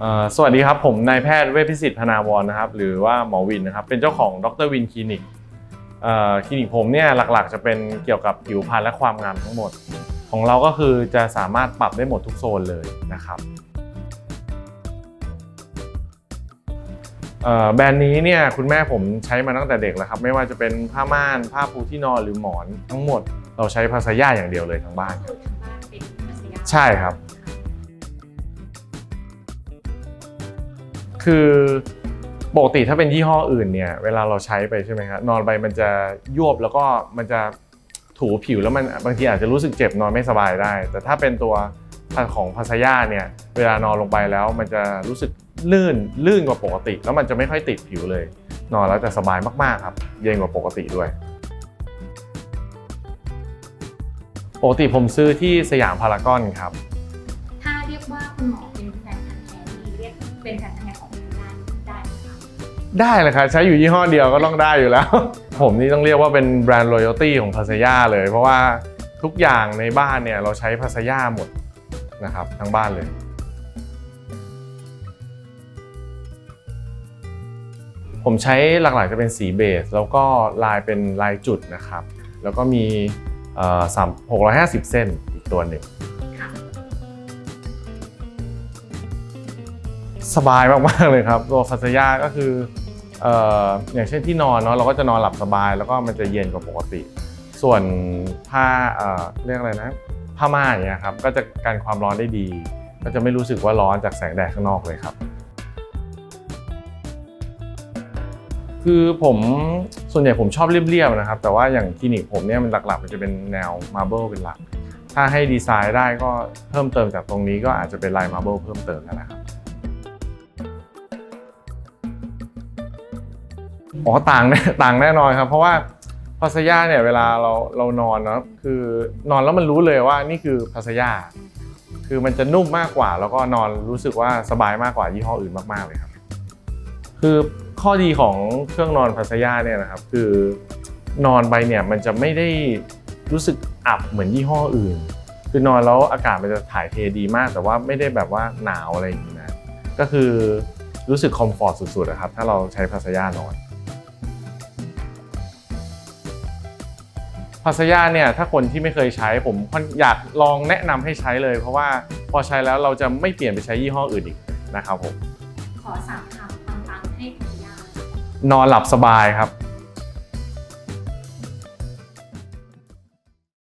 เอ่อสวัสดีครับ ผมนายแพทย์เวชพิสิทธิ์พนาวรนะครับ หรือว่าหมอวินนะครับ เป็นเจ้าของดรวินคลินิกเอ่อคลินิกผมเนี่ยหลักๆ จะเป็นเกี่ยวกับผิวพรรณและความงามทั้งหมด ของเราก็คือจะสามารถปรับได้หมดทุกโซนเลยนะครับเอ่อแบรนด์นี้เนี่ยคุณแม่ผมใช้มาตั้งแต่เด็กแล้วครับไม่ว่าจะเป็นผ้าม่านผ้าปูที่นอนหรือหมอนทั้งหมด เราใช้ภาษาย่าอย่างเดียวเลยทั้งบ้านคือทางบ้านเป็นภรรยาใช่ครับ คือปกติถ้าเป็นยี่ห้ออื่นเนี่ยเวลาเราใช้ไปใช่ไหมครับนอนไปมันจะยวบแล้วก็มันจะถูผิวแล้วมันบางทีอาจจะรู้สึกเจ็บนอนไม่สบายได้ แต่ถ้าเป็นตัวของพาสยาเนี่ยเวลานอนลงไปแล้วมันจะรู้สึกลื่นลื่นกว่าปกติ แล้วมันจะไม่ค่อยติดผิวเลย นอนแล้วจะสบายมากๆครับ เย็นกว่าปกติด้วยปกติผมซื้อที่สยามพารากอนครับ ถ้าเรียกว่าคุณหมอเป็นแฟน เรียกเป็นแฟนพันธุ์แท้ของคุณได้ได้ไหมคะได้เลยครับใช้อยู่ยี่ห้อเดียวก็ต้องได้อยู่แล้ว ผมนี่ต้องเรียกว่าเป็นแบรนด์ loyalty ของพาสยาเลย เพราะว่าทุกอย่างในบ้านเนี่ยเราใช้พาสยาหมดนะครับทั้งบ้านเลย ผมใช้หลักๆจะเป็นสีเบส แล้วก็ลายเป็นลายจุดนะครับ แล้วก็มีเอ่อสามหกร้อยห้าสิบเส้นอีกตัวหนึ่ง สบายมากๆเลยครับ ตัวฟัสยาก็คืออย่างเช่นที่นอนเนาะเราก็จะนอนหลับสบาย แล้วก็มันจะเย็นกว่าปกติ ส่วนผ้าเอ่อเรียกอะไรนะผ้าม่านเนี่ยครับก็จะกันความร้อนได้ดี ก็จะไม่รู้สึกว่าร้อนจากแสงแดดข้างนอกเลยครับ คือผมส่วนใหญ่ผมชอบเรียบๆนะครับ แต่ว่าอย่างคลินิกผมเนี่ยมันหลักๆ มันจะเป็นแนวมาร์เบิลเป็นหลัก ถ้าให้ดีไซน์ได้ก็เพิ่มเติมจากตรงนี้ก็อาจจะเป็นลายมาร์เบิลเพิ่มเติมนั่นแหละครับ อ๋อต่างแน่ต่างแน่นอนครับ เพราะว่าพาสยาเนี่ยเวลาเราเรานอนเนาะคือนอนแล้วมันรู้เลยว่านี่คือพาสยาคือมันจะนุ่มมากกว่า แล้วก็นอนรู้สึกว่าสบายมากกว่ายี่ห้ออื่นมากๆเลยครับ คือข้อดีของเครื่องนอนพาสยาเนี่ยนะครับ คือนอนไปเนี่ยมันจะไม่ได้รู้สึกอับเหมือนยี่ห้ออื่น คือนอนแล้วอากาศมันจะถ่ายเทดีมาก แต่ว่าไม่ได้แบบว่าหนาวอะไรอย่างนี้นะก็คือรู้สึกคอมฟอร์ตสุดๆนะครับ ถ้าเราใช้พาสยานอน พาสยาเนี่ยถ้าคนที่ไม่เคยใช้ผมอยากลองแนะนำให้ใช้เลย เพราะว่าพอใช้แล้วเราจะไม่เปลี่ยนไปใช้ยี่ห้ออื่นอีกนะครับผม ขอสามคำปังๆให้ภรรยานอนหลับสบายครับ